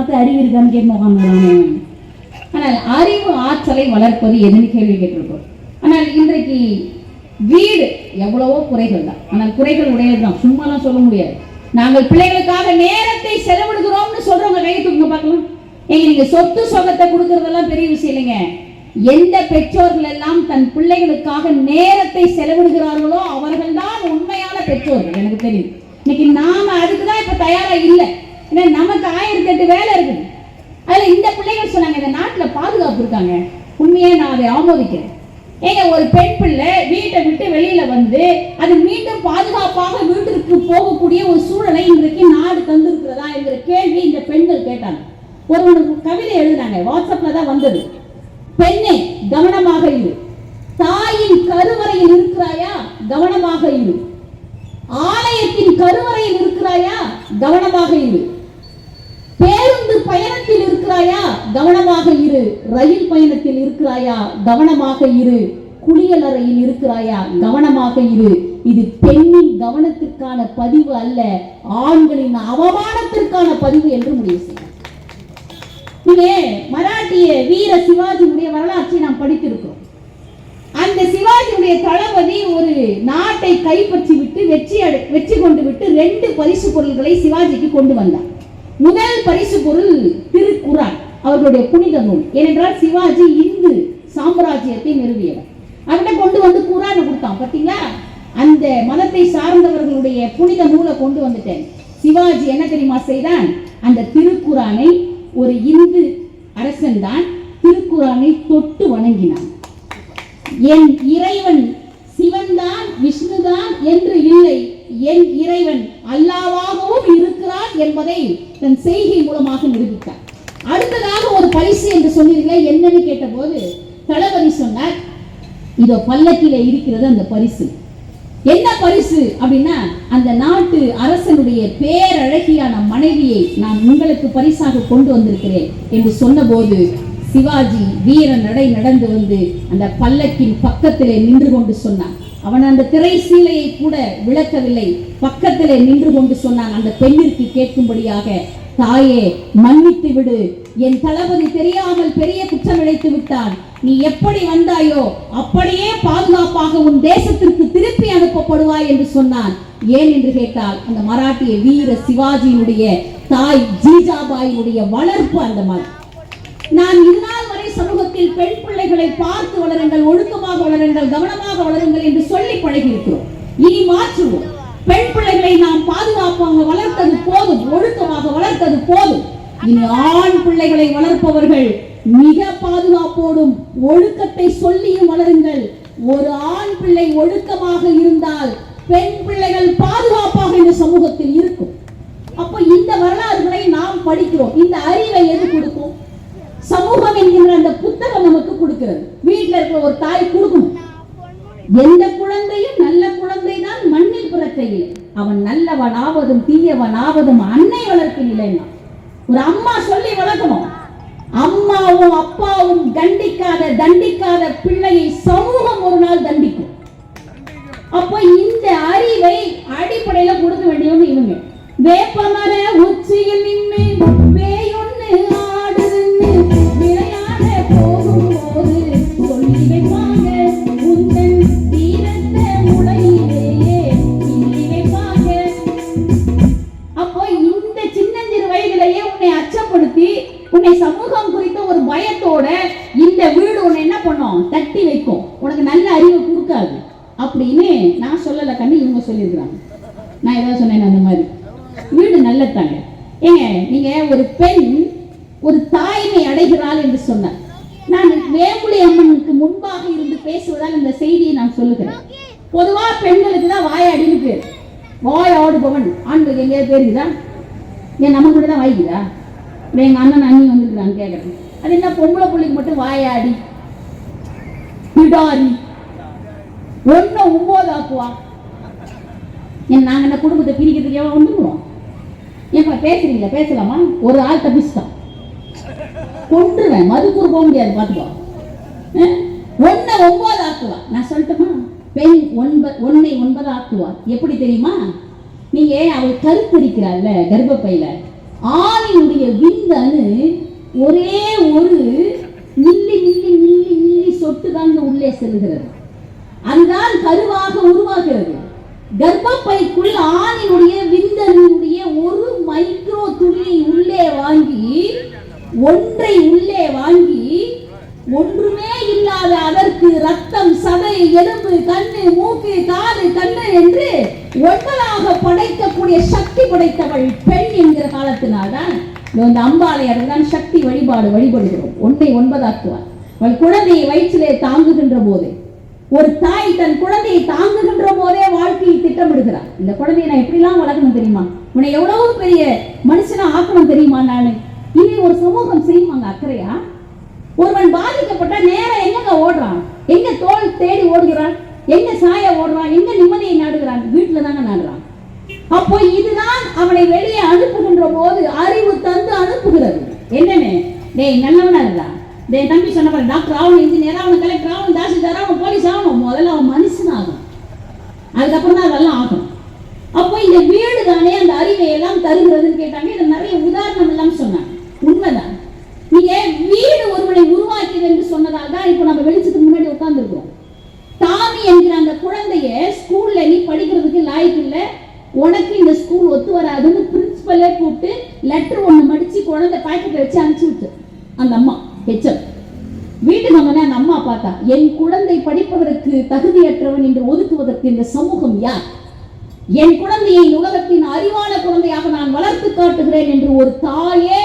பார்த்து அறிவு இருக்கான்னு கேட்க ஆனால் அறிவு ஆற்றலை வளர்ப்பது எதுன்னு கேள்வி கேட்டிருக்கோம். ஆனால் இன்றைக்கு வீடு எவ்வளவோ குறைகள் தான். ஆனால் குறைகள் உடையது தான். சும்மாலாம் சொல்ல முடியாது. நாங்கள் பிள்ளைகளுக்காக நேரத்தை செலவிடுகிறோம்னு சொல்றவங்க கையை தூக்குங்க பார்க்கலாம். எங்க நீங்க சொத்து சொகத்தை கொடுக்கறதெல்லாம் பெரிய விஷயம் இல்லைங்க. எந்த பெற்றோர்கள் எல்லாம் தன் பிள்ளைகளுக்காக நேரத்தை செலவிடுகிறார்களோ அவர்கள் தான் உண்மையான பெற்றோர்கள். எனக்கு தெரியும். இன்னைக்கு நாம அதுக்கு தான் இப்ப தயாரா இல்லை. ஏன்னா நமக்கு ஆயிரத்தி எட்டு வேலை இருக்குது அதில் இந்த பிள்ளைகள் சொன்னாங்க இந்த நாட்டில் பாதுகாப்பு இருக்காங்க. உண்மையே நான் அதை ஆமோதிக்கிறேன். ஏங்க ஒரு பெண் பிள்ளை வீட்டை விட்டு வெளியில வந்து அது மீண்டும் பாதுகாப்பாக வீட்டிற்கு போகக்கூடிய ஒரு சூழலை இன்றைக்கு நாடு தந்திருக்கிறதா என்கிற கேள்வி இந்த பெண்கள் கேட்டாங்க. ஒருவனுக்கு கவிதை எழுதினாங்க வாட்ஸ்அப்ல தான் வந்தது. பெண்ணே கவனமாக இரு. தாயின் கருவறையில் இருக்கிறாயா? கவனமாக இரு. ஆலயத்தின் கருவறையில் இருக்கிறாயா? கவனமாக இரு. பேருந்து பயணத்தில் இருக்கிறாயா? கவனமாக இரு. ரயில் பயணத்தில் இருக்கிறாயா? கவனமாக இரு. குளியலறையில் இருக்கிறாயா? கவனமாக இரு. இது பெண்ணின் கவனத்திற்கான பதிவு அல்ல ஆண்களின் அவமானத்திற்கான பதிவு என்று முடிவு செய்யும். மராட்டிய வீர சிவாஜியுடைய வரலாற்றை நாம் படித்திருக்கிறோம். அந்த சிவாஜியுடைய தளபதி ஒரு நாட்டை கைப்பற்றி விட்டு வெற்றி வெற்றி கொண்டு விட்டு ரெண்டு பரிசு பொருள்களை சிவாஜிக்கு கொண்டு வந்தார். முதல் பரிசு பொருள் திருக்குறான் அவர்களுடைய புனித நூல். ஏனென்றால் சிவாஜி இந்து சாம்ராஜ்யத்தை நிறுவியவர். அவர்கிட்ட கொண்டு வந்து குரானை கொடுத்தான் பார்த்தீங்களா? அந்த மதத்தை சார்ந்தவர்களுடைய புனித நூலை கொண்டு வந்துட்டேன். சிவாஜி என்ன தெரியுமா செய்தான்? அந்த திருக்குறானை ஒரு இந்து அரசன் தான் திருக்குறானை தொட்டு வணங்கினான். என் இறைவன் சிவன்தான் விஷ்ணுதான் என்று இல்லை. என் இறைவன் அல்லாவாகவும் இருக்கிறான் என்பதை தன் செய்கை மூலமாக நிரூபித்தார். அடுத்ததாக ஒரு பரிசு என்று சொன்னீர்களே என்னன்னு கேட்டபோது தளபதி சொன்னார் இதோ பல்லக்கில இருக்கிறது அந்த பரிசு. என்ன பரிசு அப்படின்னா அந்த நாட்டு அரசனுடைய பேரழகியான மனைவியை நான் உங்களுக்கு பரிசாக கொண்டு வந்திருக்கிறேன் என்று சொன்னபோது சிவாஜி வீர நடை நடந்து வந்து அந்த பல்லக்கின் பக்கத்திலே நின்று கொண்டு சொன்னான் அவன் அந்த திரை சீலையை கூட விளக்கவில்லை. பக்கத்திலே நின்று கொண்டு சொன்னான் அந்த பெண்ணிற்கு கேட்கும்படியாக தாயே மன்னித்து விடு. என் தளபதி தெரியாமல் பெரிய குற்றம் இழைத்து விட்டான். நீ எப்படி வந்தாயோ அப்படியே பாதுகாப்பாக உன் தேசத்திற்கு திருப்பி அனுப்பப்படுவாய் என்று சொன்னான். ஏன் என்று கேட்டால் அந்த மராட்டிய வீர சிவாஜியினுடைய தாய் ஜீஜாபாயினுடைய வளர்ப்பு அந்த மாதிரி. நான் இதனால் சமூகத்தில் பெண் பிள்ளைகளை பார்த்து வளருங்கள் ஒழுக்கமாக வளருங்கள் கவனமாக வளருங்கள் என்று சொல்லி பழகியிருக்கிறோம். இனி மாற்றுவோம். பெண் பிள்ளைகளை நாம் பாதுகாப்பாக வளர்த்தது போதும் ஒழுக்கமாக வளர்த்தது போதும். இனி ஆண் பிள்ளைகளை வளர்ப்பவர்கள் மிக பாதுகாப்போடும் ஒழுக்கத்தை சொல்லியும் வளருங்கள். ஒரு ஆண் பிள்ளை ஒழுக்கமாக இருந்தால் பெண் பிள்ளைகள் பாதுகாப்பாக இந்த சமூகத்தில் இருக்கும். அப்ப இந்த வரலாறுகளை நாம் படிக்கிறோம். இந்த அறிவை எது கொடுக்கும்? சமூகம் என்கின்ற அந்த புத்தகம் நமக்கு கொடுக்கிறது. வீட்டில் இருக்கிற ஒரு தாய் கொடுக்கணும். எந்த குழந்தையும் நல்ல குழந்தை தான் மண்ணில் பிறக்கையில் அவன் நல்லவனாவதும் தீயவனாவதும் அன்னை வளர்ப்பின் இல்லைன்னா ஒரு அம்மா சொல்லி வளர்க்கணும். அம்மாவும் அப்பாவும் கண்டிக்காத தண்டிக்காத பிள்ளையை சமூகம் ஒரு நாள் தண்டிக்கும். அப்ப இந்த அறிவை அடிப்படையில கொடுக்க வேண்டியவங்க இவங்க. வேப்பமர உச்சியில் சமூகம் குறித்த ஒரு பயத்தோட இந்த வீடு ஒன்று என்ன பண்ணும்? தட்டி வைக்கும். உனக்கு நல்ல அறிவு கொடுக்காது. அப்படின்னு நான் சொல்லல கண்ணு இவங்க சொல்லியிருக்கிறாங்க. நான் ஏதாவது சொன்னேன் அந்த மாதிரி. வீடு நல்லதாங்க ஏங்க நீங்க ஒரு பெண் ஒரு தாய்மை அடைகிறாள் என்று சொன்னார். நான் வேம்புலி அம்மனுக்கு முன்பாக இருந்து பேசுவதால் இந்த செய்தியை நான் சொல்லுகிறேன். பொதுவா பெண்களுக்கு தான் வாயாடின்னு பேர் வாய் ஆடுபவன் ஆண்களுக்கு எங்கேயாவது பேருக்குதா ஏன் நம்ம கூட தான் வாய்க்குதா? இப்போ எங்கள் அண்ணன் அண்ணி வந்துருக்குறாங்க கேட்குறேன் அது என்ன பொம்பளை பிள்ளைக்கு மட்டும் வாயாடி பிடாரி ஒன்று ஒம்பது ஆக்குவா ஏன் நாங்கள் என்ன குடும்பத்தை பிரிக்கிறதுக்கு எவ்வளோ வந்துருவோம்? ஏப்பா பேசுறீங்களா? பேசலாமா? ஒரு ஆள் தப்பிச்சுட்டான். கொண்டுருவேன் மதுக்கூர் போக முடியாது பார்த்துக்கோ. அஹ்? ஒன்னை ஒன்பது ஆக்குவா நான் சொல்லட்டுமா? பெண் ஒன்பது ஒன்னை ஒன்பது ஆக்குவா எப்படி தெரியுமா? நீங்க அவள் கருத்தரிக்கிறாள்ல கர்ப்பப்பையில்? ஆவியுடைய விந்தணு ஒரே ஒரு மில்லி மில்லி மில்லி மில்லி சொட்டு தான் உள்ளே செல்கிறது. அதுதான் கருவாக உருவாகிறது. கர்ப்பப்பைக்குள் ஆணினுடைய விந்தனுடைய ஒரு மைக்ரோ துளியை உள்ளே வாங்கி ஒன்றை உள்ளே வாங்கி ஒன்றுமே இல்லாத அதற்கு ரத்தம் சதை எலும்பு கண்ணு மூக்கு காது கண்ணு என்று ஒன்பதாக படைக்கக்கூடிய சக்தி படைத்தவள் பெண் என்கிற காலத்தினால்தான் இந்த அம்பாளையர் தான் சக்தி வழிபாடு வழிபடுகிறோம். ஒன்றை ஒன்பதாக்குவார். அவள் குழந்தையை வயிற்றிலே தாங்குகின்ற போது ஒரு தாய் தன் குழந்தையை தாங்குகின்ற போதே வாழ்க்கையை திட்டமிடுகிறார் இந்த குழந்தையை நான் எப்படிலாம் வளர்க்கணும் தெரியுமா? உன்னை எவ்வளவு பெரிய மனுஷனா ஆக்கணும் தெரியுமா நானு? இனி ஒரு சமூகம் செய்யுமாங்க அக்கறையா? ஒருவன் பாதிக்கப்பட்ட நேரம் எங்க ஓடுறான்? எங்க தோல் தேடி ஓடுகிறான்? எங்க சாய ஓடுறான்? எங்க நிம்மதியை நாடுகிறான்? வீட்டுல தாங்க நாடுறான். அப்போ இதுதான் அவனை வெளியே அனுப்புகின்ற போது அறிவு தந்து அனுப்புகிறது. என்னன்னு? டேய் நல்லவனா இருந்தா? டேய் தம்பி சொன்ன பாரு டாக்டர் ஆகணும் இன்ஜினியர் ஆகணும் கலெக்டர் ஆகணும் தாசில்தார் ஆகணும் போலீஸ் ஆகணும் முதல்ல அவன் மனுஷன் ஆகும் அதுக்கப்புறம் தான் அதெல்லாம் ஆகும். அப்போ இந்த வீடு தானே அந்த அறிவை எல்லாம் தருகிறதுன்னு கேட்டாங்க. இதை நிறைய உதாரணம் எல்லாம் சொன்னாங்க. உண்மைதான். நீங்க வீடு ஒருவனை உருவாக்கியது என்று சொன்னதால் தான் இப்போ நம்ம வெளிச்சத்துக்கு முன்னாடி உட்காந்துருக்கோம் டாமி என்கிற அந்த குழந்தைய ஸ்கூல்ல நீ படிக்கிறதுக்கு லாய்க்கு இல்லை. உனக்கு இந்த ஸ்கூல் ஒத்து வராதுன்னு பிரின்சிபலே கூப்பிட்டு லெட்டர் ஒன்று மடிச்சு குழந்தை பாக்கெட்ல வச்சு அனுப்பிச்சு விட்டு. அந்த அம்மா ஹெச்எம் வீட்டுக்கு வந்தோடனே அந்த அம்மா பார்த்தா என் குழந்தை படிப்பதற்கு தகுதியற்றவன் என்று ஒதுக்குவதற்கு இந்த சமூகம் யார்? என் குழந்தையை உலகத்தின் அறிவான குழந்தையாக நான் வளர்த்து காட்டுகிறேன் என்று ஒரு தாயே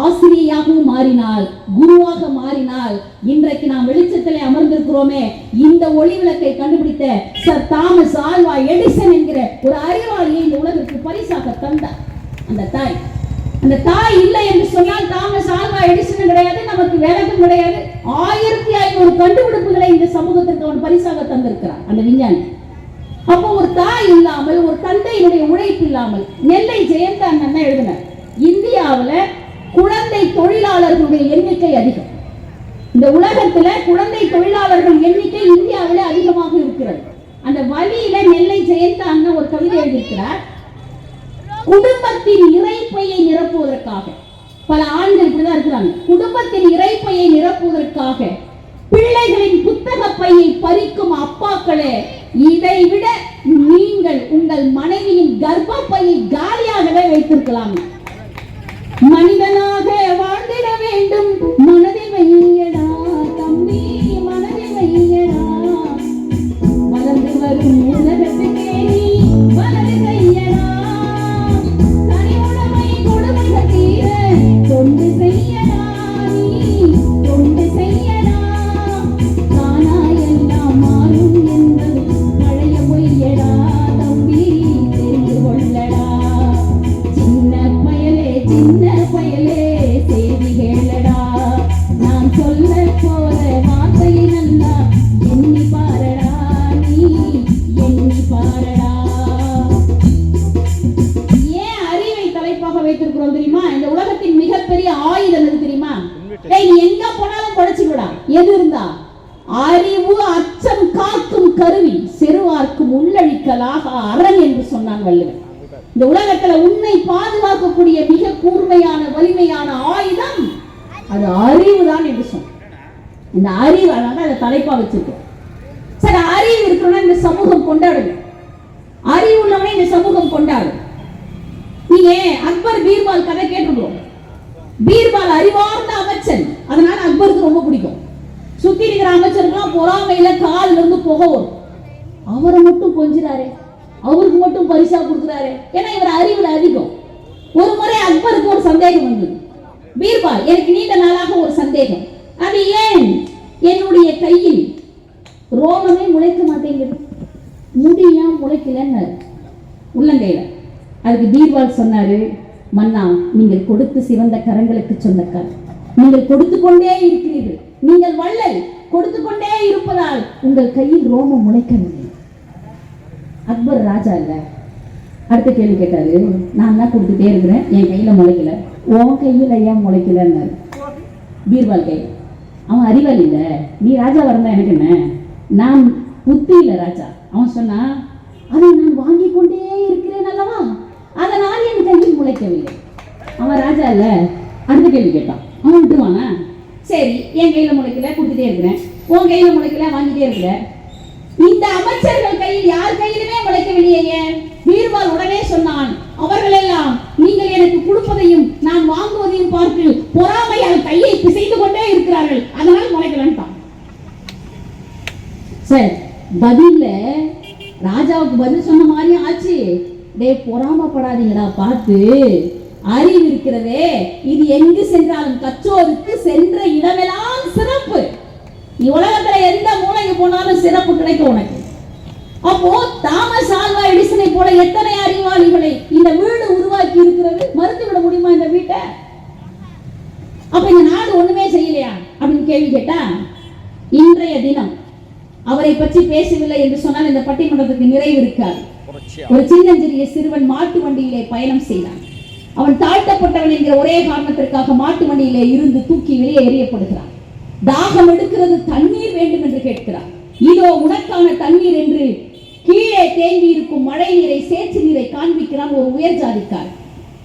ஆசிரியையாகவும் மாறினால் குருவாக மாறினால் இன்றைக்கு நாம் வெளிச்சத்திலே அமர்ந்திருக்கிறோமே இந்த ஒளி விளக்கை கண்டுபிடித்த சர் தாமஸ் ஆல்வா எடிசன் என்கிற ஒரு அறிவாளியை இந்த உலகிற்கு பரிசாக தந்தார். அந்த தாய். அந்த தாய் இல்லை என்று சொன்னால் தாமஸ் ஆல்வா எடிசன் கிடையாது நமக்கு விளக்கம் கிடையாது. ஆயிரத்தி ஐநூறு கண்டுபிடிப்புகளை இந்த சமூகத்திற்கு அவன் பரிசாக தந்திருக்கிறான். அந்த விஞ்ஞானி. அப்போ ஒரு தாய் இல்லாமல் ஒரு தந்தையினுடைய உழைப்பு இல்லாமல் நெல்லை ஜெயந்தா அண்ணன் எழுதினார். இந்தியாவில் குழந்தை தொழிலாளர்களுடைய எண்ணிக்கை அதிகம். இந்த உலகத்துல குழந்தை தொழிலாளர்கள் எண்ணிக்கை இந்தியாவில அதிகமாக இருக்கிறது. அந்த வழியில நெல்லை ஜெயந்தா அண்ணன் ஒரு கவிதை எழுதியிருக்கிறார். குடும்பத்தின் இறைப்பையை நிரப்புவதற்காக. பல ஆண்கள் இப்படிதான் இருக்கிறாங்க. குடும்பத்தின் இறைப்பையை நிரப்புவதற்காக பிள்ளைகளின் புத்தக பையை பறிக்கும் அப்பாக்களே இதை விட நீங்கள் உங்கள் மனைவியின் கர்ப்பப்பையை காலியாகவே வைத்திருக்கலாம். மனிதனாக வாழ்ந்திட டேய் நீ எங்க போனாலும் படைச்சுக்கூடா எது இருந்தா? அறிவு அச்சம் காக்கும் கருவி செருவார்க்கும் உள்ளழிக்கலாக அரண் என்று சொன்னான் வள்ளுவன் இந்த உலகத்துல உன்னை பாதுகாக்கக்கூடிய மிக கூர்மையான வலிமையான ஆயுதம் அது அறிவு தான் என்று சொன்ன இந்த அறிவு அதனால அதை தலைப்பா வச்சிருக்கோம். சரி அறிவு இருக்கணும்னா இந்த சமூகம் கொண்டாடுது அறிவு உள்ளவனே இந்த சமூகம் கொண்டாடும் நீங்க அக்பர் பீர்பால் கதை கேட்டுருக்கோம் பீர்பால் அறிவார்ந்த அமைச்சன். அதனால அக்பருக்கு ரொம்ப பிடிக்கும். சுத்தி இருக்கிற அமைச்சருக்கெல்லாம் பொறாமையில காலில் இருந்து புகை வரும் அவரை மட்டும் கொஞ்சிறாரே அவருக்கு மட்டும் பரிசா கொடுக்குறாரு. ஏன்னா இவர் அறிவுல அதிகம். ஒரு முறை அக்பருக்கு ஒரு சந்தேகம் வந்தது. பீர்பால் எனக்கு நீண்ட நாளாக ஒரு சந்தேகம். அது ஏன்? என்னுடைய கையில் ரோமமே முளைக்க மாட்டேங்குது. முடியா முளைக்கலன்னு உள்ளங்கையில. அதுக்கு பீர்பால் சொன்னாரு மன்னா நீங்கள் கொடுத்து சிவந்த கரங்களுக்கு சொந்தக்கார். நீங்கள் கொடுத்து கொண்டே இருக்கிறீர்கள். நீங்கள் வள்ளல் கொடுத்து கொண்டே இருப்பதால் உங்கள் கையில் ரோமம் முளைக்கவில்லை. அக்பர் ராஜா இல்ல. அடுத்த கேள்வி கேட்டாரு. நான் தான் கொடுத்துட்டே இருக்கிறேன். என் கையில முளைக்கல. உன் கையில ஏன் முளைக்கலன்னாரு. பீர்பால் கை. அவன் அறிவாளி இல்லை. நீ ராஜா வரந்தா எனக்கு என்ன? நான் புத்தி இல்லை ராஜா. அவன் சொன்னா அதை நான் வாங்கி கொண்டே இருக்கிறேன் அல்லவா? அதனால் என் கையில் முளைக்கவில்லை அவன் ராஜா இல்ல. அடுத்த கேள்வி கேட்டான். அவன் விட்டுருவானா? சரி என் கையில முளைக்கல கொடுத்துட்டே இருக்கிறேன். உன் கையில முளைக்கல வாங்கிட்டே இருக்கிற. இந்த அமைச்சர்கள் கையில் யார் கையிலுமே முளைக்கவில்லையே பீர்பால் உடனே சொன்னான் அவர்களெல்லாம் நீங்கள் எனக்கு கொடுப்பதையும் நான் வாங்குவதையும் பார்த்து பொறாமையால் கையை பிசைந்து கொண்டே இருக்கிறார்கள். அதனால் முளைக்கலன்ட்டான். சரி பதில ராஜாவுக்கு பதில் சொன்ன மாதிரி ஆச்சு. டேய் பொறாமப்படாதீங்கடா பார்த்து அறிவு இருக்கிறதே இது எங்கு சென்றாலும் கற்றோருக்கு சென்ற இடமெல்லாம் சிறப்பு. நீ உலகத்துல எந்த மூளைக்கு போனாலும் சிறப்பு கிடைக்கும் உனக்கு. அப்போ தாமஸ் ஆல்வா எடிசனை போல எத்தனை அறிவாளிகளை இந்த வீடு உருவாக்கி இருக்கிறது? மறுத்து விட முடியுமா இந்த வீட்டை? அப்ப இந்த நாடு ஒண்ணுமே செய்யலையா? அப்படின்னு கேள்வி கேட்டா இன்றைய தினம் அவரை பற்றி பேசவில்லை என்று சொன்னால் இந்த பட்டிமன்றத்துக்கு நிறைவு இருக்காது. ஒரு சின்னஞ்சிறிய சிறுவன் மாட்டு வண்டியிலே பயணம் செய்தான். அவன் தாழ்த்தப்பட்டவன் என்கிற ஒரே காரணத்திற்காக மாட்டு வண்டியிலே இருந்து தூக்கி வெளியே எறியப்படுகிறான். தாகம் எடுக்கிறது தண்ணீர் வேண்டும் என்று கேட்கிறான். இதோ உனக்கான தண்ணீர் என்று கீழே தேங்கி இருக்கும் மழை நீரை சேற்று நீரை காண்பிக்கிறான் ஒரு உயர் ஜாதிக்கார்.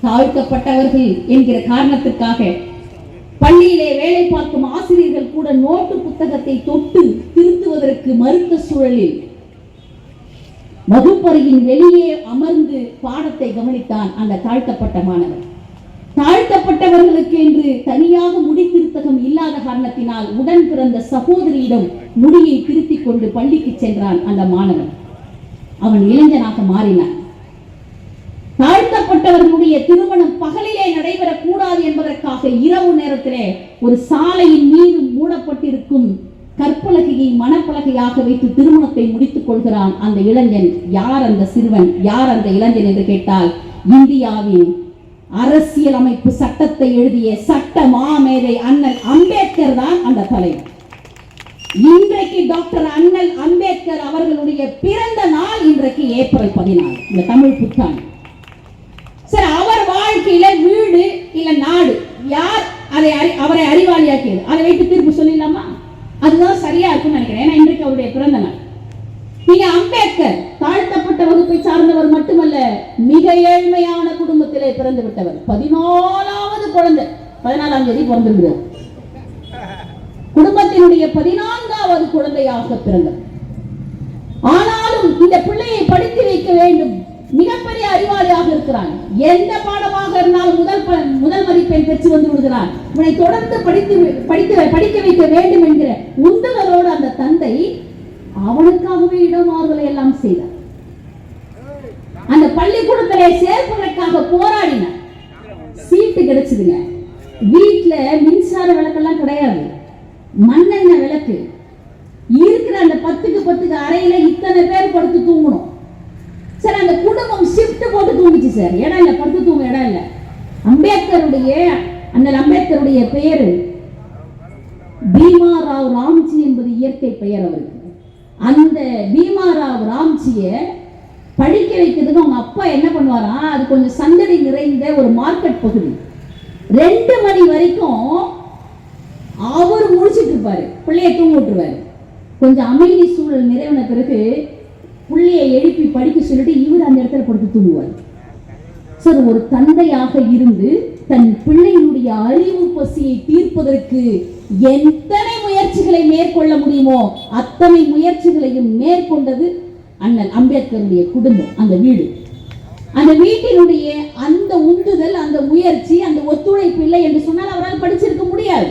தாழ்த்தப்பட்டவர்கள் என்கிற காரணத்திற்காக பள்ளியிலே வேலை பார்க்கும் ஆசிரியர்கள் கூட நோட்டு புத்தகத்தை தொட்டு திருத்துவதற்கு மறுத்த சூழலில் வகுப்பறையின் வெளியே அமர்ந்து பாடத்தை கவனித்தான் அந்த தாழ்த்தப்பட்ட மாணவர். தாழ்த்தப்பட்டவர்களுக்கு என்று தனியாக முடி திருத்தகம் இல்லாத காரணத்தினால் உடன் பிறந்த சகோதரியிடம் முடியை திருத்திக் கொண்டு பள்ளிக்கு சென்றான் அந்த மாணவன். அவன் இளைஞனாக மாறினான். தாழ்த்தப்பட்டவர்களுடைய திருமணம் பகலிலே நடைபெறக் கூடாது என்பதற்காக இரவு நேரத்திலே ஒரு சாலையின் மீது மூடப்பட்டிருக்கும் கற்பலகையை மனப்பலகையாக வைத்து திருமணத்தை முடித்துக் கொள்கிறான் அந்த இளைஞன். யார் அந்த சிறுவன்? யார் அந்த இளைஞன் என்று கேட்டால் இந்தியாவின் அரசியல் அமைப்பு சட்டத்தை எழுதிய சட்ட மாமேதை அண்ணல் அம்பேத்கர் தான் அந்த தலைவர். இன்றைக்கு டாக்டர் அண்ணல் அம்பேத்கர் அவர்களுடைய பிறந்த நாள் இன்றைக்கு ஏப்ரல் பதினாலு இந்த தமிழ் புத்தாண்டு. சரி அவர் வாழ்க்கையில வீடு இல்ல நாடு. யார் அதை அறி- அவரை அறிவாளியாக்கியது? அதை வைத்து தீர்ப்பு சொல்லிடலாமா? அதுதான் சரியா இருக்கும்னு நினைக்கிறேன். ஏன்னா இன்றைக்கு அவருடைய பிறந்த நாள். நீங்க அம்பேத்கர் தாழ்த்தப்பட்ட வகுப்பை சார்ந்தவர் மட்டுமல்ல மிக ஏழ்மையான குடும்பத்திலே பிறந்து விட்டவர். பதினாலாவது குழந்தை. பதினாலாம் தேதி பிறந்திருக்கிறார். குடும்பத்தினுடைய பதினான்காவது குழந்தையாக பிறந்தவர் ஆனாலும் இந்த பிள்ளையை படித்து வைக்க வேண்டும். மிகப்பெரிய அறிவாளியாக இருக்கிறான். எந்த பாடமாக இருந்தாலும் முதல் ப- முதல் மதிப்பெண் பெற்று வந்து விடுகிறான். உன்னை தொடர்ந்து படித்து படிக்க படிக்க வைக்க வேண்டும் என்கிற உந்துதலோடு அந்த தந்தை அவனுக்காகவே இடமாறுதலை எல்லாம் செய்தார். அந்த பள்ளிக்கூடத்திலே சேர்ப்பதற்காக போராடினார் சீட்டு கிடைச்சதுங்க. வீட்டுல மின்சார விளக்கெல்லாம் கிடையாது. மண்ணெண்ணெய் விளக்கு. இருக்கிற அந்த பத்துக்கு பத்துக்கு அறையில இத்தனை பேர் படுத்து தூங்கணும். சார் அந்த குடும்பம் ஷிஃப்ட் போட்டு தூங்குச்சு சார். இடம் இல்ல படுத்து தூங்க இடம் இல்லை. அம்பேத்கருடைய அந்த அம்பேத்கருடைய பெயரு பீமாராவ் ராம்ஜி என்பது இயற்கை பெயர் அவருக்கு. அந்த பீமா ராவ் ராம்ஜியை படிக்க வைக்கிறதுக்கு அவங்க அப்பா என்ன பண்ணுவாராம் அது கொஞ்சம் சந்தடி நிறைந்த ஒரு மார்க்கெட் பகுதி. ரெண்டு மணி வரைக்கும் அவர் முடிச்சிட்டு இருப்பாரு. பிள்ளைய தூங்க விட்டுருவாரு. கொஞ்சம் அமைதி சூழல் நிறைவன பிறகு பிள்ளையை எழுப்பி படிக்க சொல்லிட்டு இவர் அந்த இடத்துல படுத்து தூங்குவார். சார் ஒரு தந்தையாக இருந்து தன் பிள்ளையினுடைய அறிவு பசியை தீர்ப்பதற்கு எத்தனை முயற்சிகளை மேற்கொள்ள முடியுமோ அத்தனை முயற்சிகளையும் மேற்கொண்டது அண்ணல் அம்பேத்கருடைய குடும்பம் அந்த வீடு. அந்த வீட்டினுடைய அந்த உந்துதல் அந்த முயற்சி அந்த ஒத்துழைப்பு இல்லை என்று சொன்னால் அவரால் படிச்சிருக்க முடியாது.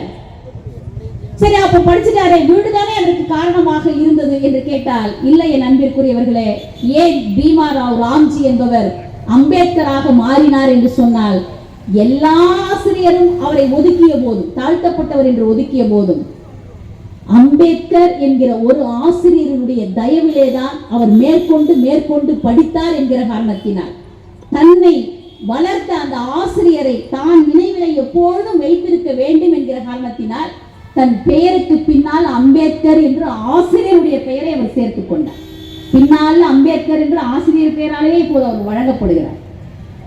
சரி அப்ப படிச்சுட்டாரே வீடு தானே அதற்கு காரணமாக இருந்தது என்று கேட்டால் இல்லை என் அன்பிற்குரியவர்களே ஏன் பீமாராவ் ராம்ஜி என்பவர் அம்பேத்கராக மாறினார் என்று சொன்னால் எல்லா ஆசிரியரும் அவரை ஒதுக்கிய போதும் தாழ்த்தப்பட்டவர் என்று ஒதுக்கிய போதும். அம்பேத்கர் என்கிற ஒரு ஆசிரியருடைய தயவிலேதான் அவர் மேற்கொண்டு மேற்கொண்டு படித்தார் என்கிற காரணத்தினால். தன்னை வளர்த்த அந்த ஆசிரியரை தான் நினைவிலை எப்பொழுதும் வைத்திருக்க வேண்டும் என்கிற காரணத்தினால் தன் பெயருக்கு பின்னால் அம்பேத்கர் என்று ஆசிரியருடைய பெயரை அவர் சேர்த்துக் கொண்டார். பின்னால் அம்பேத்கர் என்று ஆசிரியர் பெயராலேயே இப்போது அவர் வழங்கப்படுகிறார்.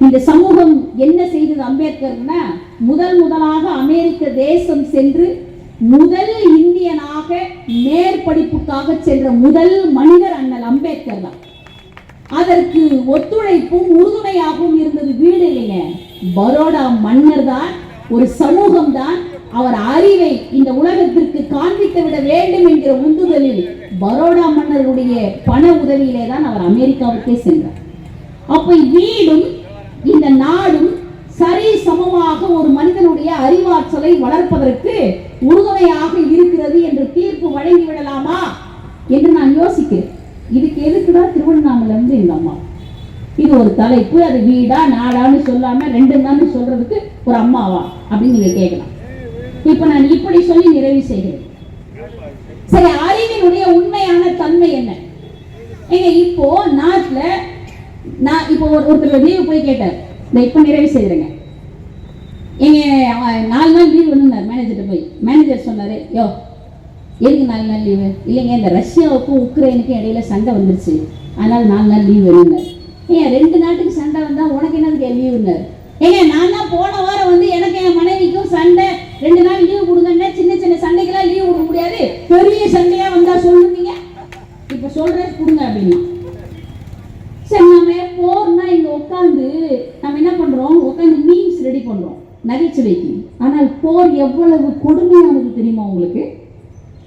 இந்த சமூகம் என்ன செய்தது அம்பேத்கர்னா முதல் முதலாக அமெரிக்க தேசம் சென்று முதல் இந்தியனாக மேற்படிப்புக்காக சென்ற முதல் மனிதர் அண்ணல் அம்பேத்கர் தான். அதற்கு ஒத்துழைப்பும் உறுதுணையாகவும் இருந்தது வீடு இல்லைங்க. பரோடா மன்னர் தான் ஒரு சமூகம் தான் அவர் அறிவை இந்த உலகத்திற்கு காண்பித்து விட வேண்டும் என்கிற உந்துதலில் பரோடா மன்னருடைய பண உதவியிலே தான் அவர் அமெரிக்காவுக்கே சென்றார். அப்ப வீடும் இந்த நாடும் சரி சமமாக ஒரு மனிதனுடைய அறிவாற்றலை வளர்ப்பதற்கு உறுதுணையாக இருக்கிறது என்று தீர்ப்பு வழங்கி விடலாமா என்று நான் யோசிக்கிறேன். இதுக்கு எதுக்குடா திருவண்ணாமலை இருந்து இந்த அம்மா? இது ஒரு தலைப்பு அது வீடா நாடான்னு சொல்லாம ரெண்டு நாள்னு சொல்றதுக்கு ஒரு அம்மாவா அப்படின்னு நீங்க கேட்கலாம். இப்ப நான் இப்படி சொல்லி நிறைவு செய்கிறேன். சரி அறிவினுடைய உண்மையான தன்மை என்ன? ஏங்க இப்போ நாட்டுல நான் இப்போ ஒருத்தர் லீவு போய் கேட்டார். இந்த இப்போ நிறைவு செய்கிறேங்க. எங்க நாலு நாள் லீவு வேணும்னார் மேனேஜர்கிட்ட போய். மேனேஜர் சொன்னாரு யோ எதுக்கு நாலு நாள் லீவு? இல்லைங்க இந்த ரஷ்யாவுக்கும் உக்ரைனுக்கும் இடையில சண்டை வந்துருச்சு. அதனால நாலு நாள் லீவ் வேணும்னார். ஏன் ரெண்டு நாட்டுக்கு சண்டை வந்தா உனக்கு என்னதுக்கு லீவுன்னார்? ஏங்க நான் தான் போன வாரம் வந்து எனக்கு என் மனைவிக்கும் சண்டை ரெண்டு நாள் லீவு கொடுங்கன்னா சின்ன சின்ன சண்டைக்கெல்லாம் லீவு கொடுக்க முடியாது பெரிய சண்டையா வந்தா சொல்லுவீங்க? இப்ப சொல்றேன் கொடுங்க அப்படின்னா. சரி நம்ம போர்னா இங்க உட்காந்து நம்ம என்ன பண்றோம்? உட்காந்து மீம்ஸ் ரெடி பண்றோம். நகைச்சுவைக்கு. ஆனால் போர் எவ்வளவு கொடுமையானது தெரியுமா உங்களுக்கு?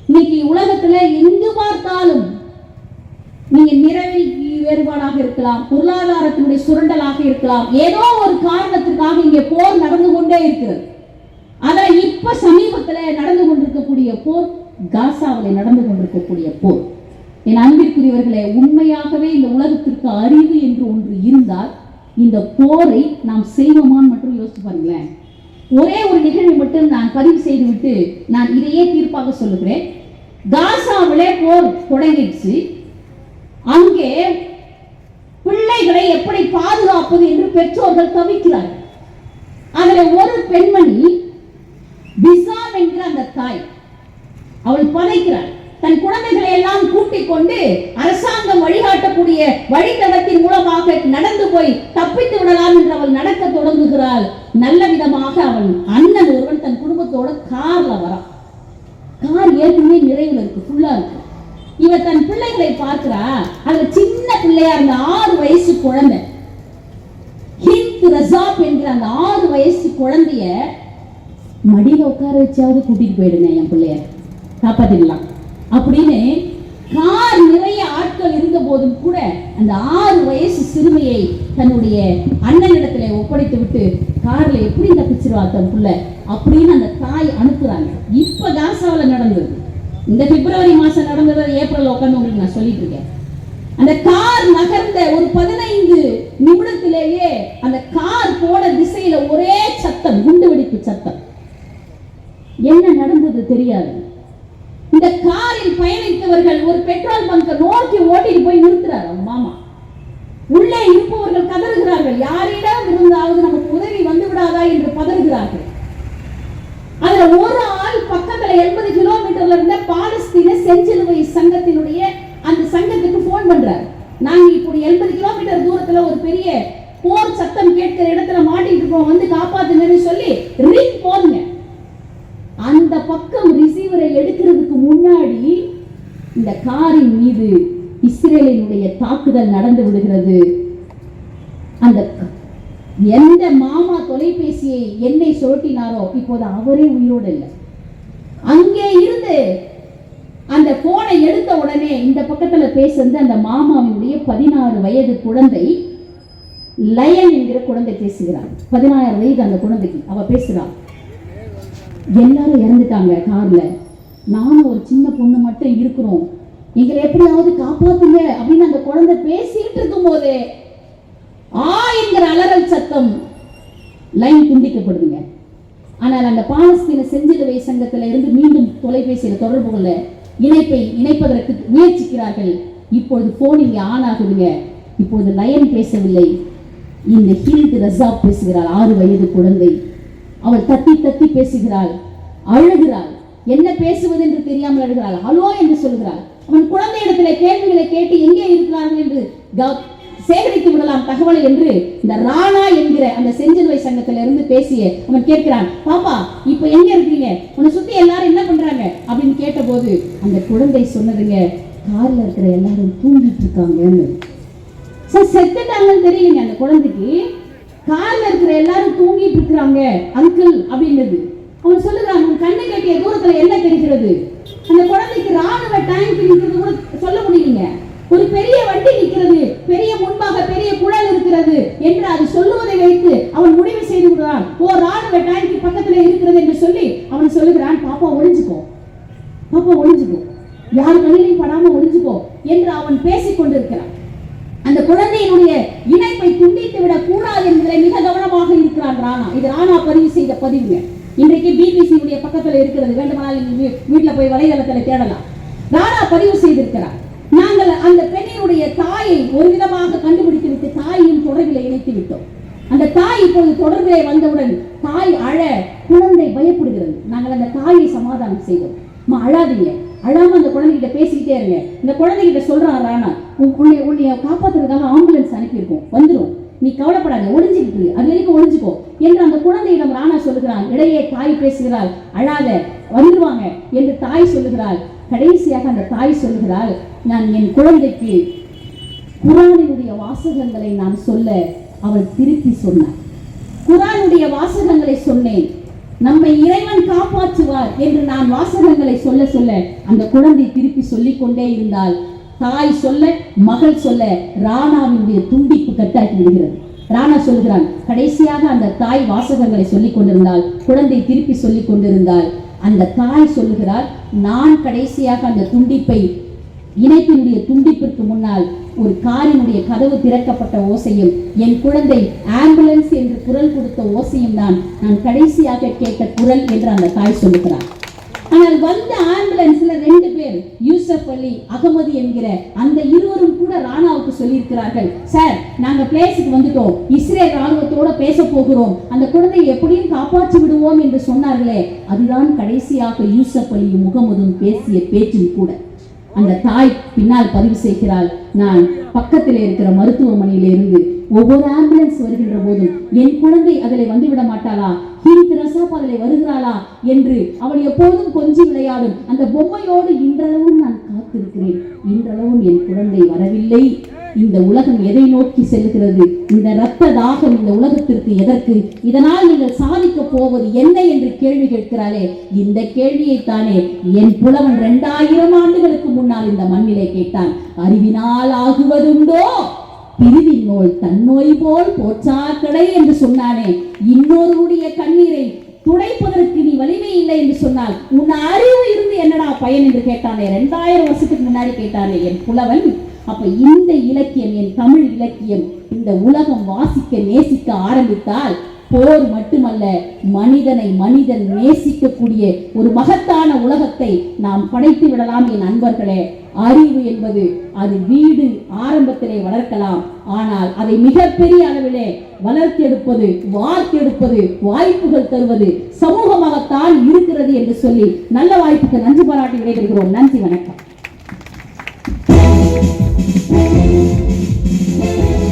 இன்னைக்கு உலகத்துல எங்கு பார்த்தாலும் நீங்க நிறவில் வேறுபாடாக இருக்கலாம் பொருளாதாரத்தினுடைய சுரண்டலாக இருக்கலாம். ஏதோ ஒரு காரணத்துக்காக இங்கே போர் நடந்து கொண்டே இருக்கிறது. ஆனா இப்ப சமீபத்துல நடந்து கொண்டிருக்கக்கூடிய போர் காசாவில் நடந்து கொண்டிருக்கக்கூடிய போர். என் அன்பிற்குரியவர்களே உண்மையாகவே இந்த உலகத்திற்கு அறிவு என்று ஒன்று இருந்தால் இந்த போரை நாம் செய்வோமான்னு மட்டும் யோசிச்சு பாருங்களேன். ஒரே ஒரு நிகழ்வை மட்டும் நான் பதிவு செய்துவிட்டு நான் இதையே தீர்ப்பாக சொல்லுகிறேன். காசாவிலே போர் தொடங்கிடுச்சு. அங்கே பிள்ளைகளை எப்படி பாதுகாப்பது என்று பெற்றோர்கள் தவிக்கிறார்கள். அதில் ஒரு பெண்மணி பிசாம் என்கிற அந்த தாய் அவள் பதைக்கிறாள். தன் குழந்தைகளை எல்லாம் கூட்டிக் கொண்டு அரசாங்கம் வழிகாட்டக்கூடிய வழித்தடத்தின் மூலமாக நடந்து போய் தப்பித்து விடலாம் என்று அவள் நடக்க தொடங்குகிறாள். நல்ல விதமாக அவன் அண்ணன் ஒருவன் தன் குடும்பத்தோட கார்ல வரான். கார் ஏற்கனவே நிறைவுல இருக்கு ஃபுல்லா இருக்கு. இவ தன் பிள்ளைகளை பார்க்கிறா. அதுல சின்ன பிள்ளையா இருந்த ஆறு வயசு குழந்தை. ஹிந்த் ரசாப் என்கிற அந்த ஆறு வயசு குழந்தைய மடியில் உட்கார வச்சாவது கூட்டிட்டு போயிடுங்க என் பிள்ளைய. காப்பாத்திடலாம் அப்படின்னு கார் நிறைய ஆட்கள் இருந்த போதும் கூட அந்த ஆறு வயசு சிறுமியை தன்னுடைய அண்ணனிடத்துல ஒப்படைத்து விட்டு கார்ல எப்படி தப்பிச்சிருவா தன் புள்ள அப்படின்னு அந்த தாய் அனுப்புறாங்க. இப்ப காசாவில் நடந்தது. இந்த பிப்ரவரி மாசம் நடந்தது ஏப்ரல் உட்காந்து உங்களுக்கு நான் சொல்லிட்டு இருக்கேன். அந்த கார் நகர்ந்த ஒரு பதினைந்து நிமிடத்திலேயே அந்த கார் போன திசையில ஒரே சத்தம் குண்டு வெடிப்பு சத்தம். என்ன நடந்தது தெரியாது. இந்த காரில் பயணித்தவர்கள் ஒரு பெட்ரோல் பங்க நோக்கி ஓட்டிட்டு போய் நிறுத்துறாரு அவங்க மாமா. உள்ளே இருப்பவர்கள் கதறுகிறார்கள். யாரிடம் இருந்தாவது நமக்கு உதவி வந்து விடாதா என்று பதறுகிறார்கள். அதுல ஒரு ஆள் பக்கத்துல எண்பது கிலோமீட்டர்ல இருந்த பாலஸ்தீன செஞ்சிலுவை சங்கத்தினுடைய அந்த சங்கத்துக்கு போன் பண்றாரு. நாங்க இப்படி எண்பது கிலோமீட்டர் தூரத்துல ஒரு பெரிய போர் சத்தம் கேட்கிற இடத்துல மாட்டிட்டு இருக்கோம் வந்து காப்பாத்துங்கன்னு சொல்லி ரிங் போதுங்க அந்த பக்கம் ரிசீவரை எடுக்கிறதுக்கு முன்னாடி இந்த காரின் மீது இஸ்ரேலினுடைய தாக்குதல் நடந்து விடுகிறது. அந்த எந்த மாமா தொலைபேசியை என்னை சுழட்டினாரோ இப்போது அவரே உயிரோடு இல்லை. அங்கே இருந்து அந்த போனை எடுத்த உடனே இந்த பக்கத்துல பேசுறது அந்த மாமாவினுடைய பதினாறு வயது குழந்தை லயன் என்கிற குழந்தை பேசுகிறார். பதினாறு வயது அந்த குழந்தைக்கு. அவ பேசுறா எல்லாரும் இறந்துட்டாங்க கார்ல. நானும் ஒரு சின்ன பொண்ணு மட்டும் இருக்கிறோம். எங்களை எப்படியாவது காப்பாத்துங்க அப்படின்னு அந்த குழந்தை பேசிட்டு இருக்கும் போதே ஆ என்கிற அலறல் சத்தம் லைன் துண்டிக்கப்படுதுங்க. ஆனால் அந்த பாலஸ்தீன செஞ்சிலுவை சங்கத்தில் இருந்து மீண்டும் தொலைபேசியில தொடர்பு கொள்ள இணைப்பை இணைப்பதற்கு முயற்சிக்கிறார்கள். இப்பொழுது போன் இங்கே ஆன் ஆகுதுங்க. இப்பொழுது லயன் பேசவில்லை. இந்த ஹிந்த் ரசாப் பேசுகிறார் ஆறு வயது குழந்தை. அவள் தத்தி தத்தி பேசுகிறாள் அழுகிறாள். என்ன பேசுவது என்று தெரியாமல் அழுகிறாள். ஹலோ என்று சொல்கிறாள். அவன் குழந்தை இடத்துல கேள்விகளை கேட்டு எங்கே இருக்கிறார்கள் என்று க- சேகரித்து விடலாம் தகவலை என்று இந்த ராணா என்கிற அந்த செஞ்சிலுவை சங்கத்துல இருந்து பேசிய அவன் கேட்கிறான். பாப்பா இப்ப எங்க இருக்கீங்க உன்னை சுத்தி எல்லாரும் என்ன பண்றாங்க? அப்படின்னு கேட்டபோது அந்த குழந்தை சொன்னதுங்க கார்ல இருக்கிற எல்லாரும் தூங்கிட்டு இருக்காங்கன்னு. செத்துட்டாங்கன்னு தெரியுங்க அந்த குழந்தைக்கு. கார்ல இருக்கிற எல்லாரும் தூங்கிட்டு இருக்கிறாங்க அங்கிள் அப்படின்றது. அவன் சொல்லுறான் உன் கண்ணு கட்டிய தூரத்துல என்ன தெரிகிறது? அந்த குழந்தைக்கு ராணுவ டேங்க் இருக்கிறது கூட சொல்ல முடியல ஒரு பெரிய வண்டி நிற்கிறது பெரிய முன்பாக பெரிய குழல் இருக்கிறது என்று அது சொல்லுவதை வைத்து அவன் முடிவு செய்து விடுறான் ஓ ராணுவ டேங்க் பக்கத்துல இருக்கிறது என்று சொல்லி அவன் சொல்லுகிறான் பாப்பா ஒழிஞ்சுக்கோ பாப்பா ஒழிஞ்சுக்கோ யார் கண்ணிலையும் படாம ஒழிஞ்சுக்கோ என்று அவன் பேசிக் கொண்டிருக்கிறான் அந்த குழந்தையினுடைய இணைப்பை துண்டித்து விடக் கூடாது என்பதில் மிக கவனமாக இருக்கிறான் ராணா. இது ராணா பதிவு செய்த பதிவுங்க இன்றைக்கு பிபிசி உடைய பக்கத்துல இருக்கிறது. வேண்டுமானால் நீங்க வீ- வீட்டுல போய் வலைதளத்துல தேடலாம். ராணா பதிவு செய்திருக்கிறார். நாங்கள் அந்த பெண்ணினுடைய தாயை ஒரு விதமாக கண்டுபிடித்து விட்டு தாயையும் தொடர்பில் இணைத்து விட்டோம். அந்த தாய் இப்போது தொடர்பிலே வந்தவுடன் தாய் அழ குழந்தை பயப்படுகிறது. நாங்கள் அந்த தாயை சமாதானம் செய்தோம் அழாதீங்க. அழாம அந்த குழந்தைகிட்ட பேசிக்கிட்டே இருங்க. இந்த குழந்தைகிட்ட சொல்றான் ராணா உன் உன்னை உன்னைய காப்பாத்துறதுக்காக ஆம்புலன்ஸ் அனுப்பியிருக்கோம். வந்துடும் நீ கவலைப்படாத ஒளிஞ்சுக்கிட்டு அது வரைக்கும் ஒளிஞ்சுக்கோ. என்று அந்த குழந்தையிடம் ராணா சொல்லுகிறான் இடையே தாய் பேசுகிறாள். அழாத வந்துருவாங்க. என்று தாய் சொல்லுகிறாள். கடைசியாக அந்த தாய் சொல்லுகிறாள் நான் என் குழந்தைக்கு குரானினுடைய வாசகங்களை நான் சொல்ல அவள் திருப்பி சொன்னார் குரானுடைய வாசகங்களை சொன்னேன். நம்மை இறைவன் காப்பாற்றுவார் என்று நான் வாசகங்களை சொல்ல சொல்ல அந்த குழந்தை திருப்பி சொல்லிக் கொண்டே இருந்தால் தாய் சொல்ல மகள் சொல்ல ராணாவினுடைய துண்டிப்பு கட்டாக்கி விடுகிறது. ராணா சொல்கிறான் கடைசியாக அந்த தாய் வாசகங்களை சொல்லிக் கொண்டிருந்தால் குழந்தை திருப்பி சொல்லிக் கொண்டிருந்தால் அந்த தாய் சொல்லுகிறார் நான் கடைசியாக அந்த துண்டிப்பை இணைப்பினுடைய துண்டிப்பிற்கு முன்னால் ஒரு காரினுடைய கதவு திறக்கப்பட்ட ஓசையும் என் குழந்தை ஆம்புலன்ஸ் என்று குரல் கொடுத்த ஓசையும் தான் நான் கடைசியாக கேட்ட குரல் என்று அந்த தாய் சொல்லுகிறார். ஆனால் வந்த ஆம்புலன்ஸ்ல ரெண்டு பேர் யூசப் அலி அகமது என்கிற அந்த இருவரும் கூட ராணாவுக்கு சொல்லியிருக்கிறார்கள் சார் நாங்க பிளேஸுக்கு வந்துட்டோம். இஸ்ரேல் ராணுவத்தோட பேச போகிறோம். அந்த குழந்தையை எப்படியும் காப்பாற்றி விடுவோம் என்று சொன்னார்களே. அதுதான் கடைசியாக யூசப் அலியும் முகமதும் பேசிய பேச்சும் கூட. அந்த தாய் பின்னால் பதிவு செய்கிறாள். நான் பக்கத்தில் இருக்கிற மருத்துவமனையிலிருந்து ஒவ்வொரு ஆம்புலன்ஸ் வருகின்ற போதும் என் குழந்தை அதில் வந்துவிட மாட்டாளா? ஹிந்த் ரசாப் அதில் வருகிறாளா? என்று அவள் எப்போதும் கொஞ்சி விளையாடும். அந்த பொம்மையோடு இன்றளவும் நான் காத்திருக்கிறேன். இன்றளவும் என் குழந்தை வரவில்லை. இந்த உலகம் எதை நோக்கி செல்கிறது? இந்த இரத்த தாகம் இந்த உலகத்திற்கு எதற்கு? இதனால் நீங்கள் சாதிக்க போவது என்ன என்று கேள்வி கேட்கிறாளே. இந்த கேள்வியை தானே என் புலவன் இரண்டாயிரம் ஆண்டுகளுக்கு முன்னால் இந்த மண்ணிலே கேட்டான். அறிவினால் ஆகுவதுண்டோ? பிரிவின் நோய் தன்னோய் போல் போச்சாக்கடை என்று சொன்னானே. இன்னொருவருடைய கண்ணீரை துடைப்பதற்கு நீ வலிமை இல்லை என்று சொன்னால் உன் அறிவு இருந்து என்னடா பயன் என்று கேட்டானே. ரெண்டாயிரம் வருஷத்துக்கு முன்னாடி கேட்டானே என் புலவன். அப்ப இந்த இலக்கியம் என் தமிழ் இலக்கியம் இந்த உலகம் வாசிக்க நேசிக்க ஆரம்பித்தால் போர் மட்டுமல்ல மனிதனை மனிதன் நேசிக்கக்கூடிய ஒரு மகத்தான உலகத்தை நாம் படைத்து விடலாம் என் நண்பர்களே அறிவு என்பது அது வீடு ஆரம்பத்திலே வளர்க்கலாம். ஆனால் அதை மிகப்பெரிய அளவிலே வளர்த்தெடுப்பது வார்த்தெடுப்பது வாய்ப்புகள் தருவது சமூகமாகத்தான் இருக்கிறது என்று சொல்லி நல்ல வாய்ப்புக்கு நன்றி பாராட்டி விடைபெறுகிறோம். நன்றி வணக்கம். Thank you.